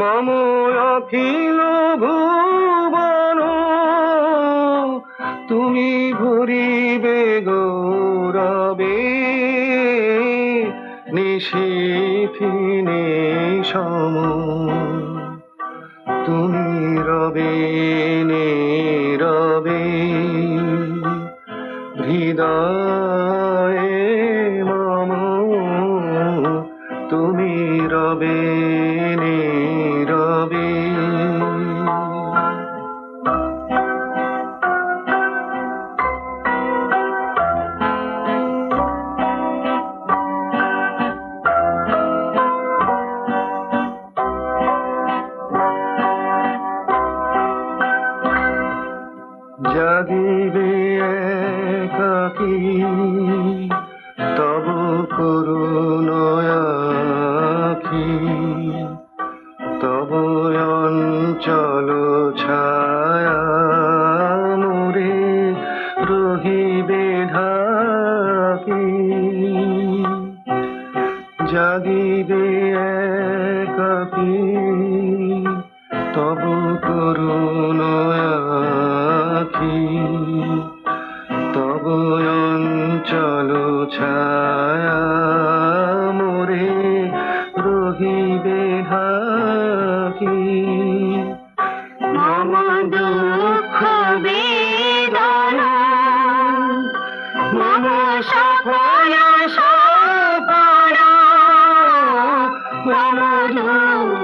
মম অখিল ভুবন, তুমি ভরিবে গৌরবে নিশিথিনে সম তুমি রবে রবে হৃদয়ে মম, তুমি রবে জাগিবে একাকী তব করুণয়াখি তব অঞ্চল ছায়া মোরে রহিবে ঢাকি। জাগিবে একাকী তব অঞ্চল ছায়া মোরে রহিবে ঢাকি। মম দুঃখ বেদনা মম সপন সপন মম দুঃখ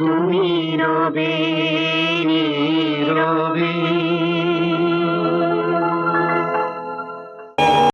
তুমি রবে রবে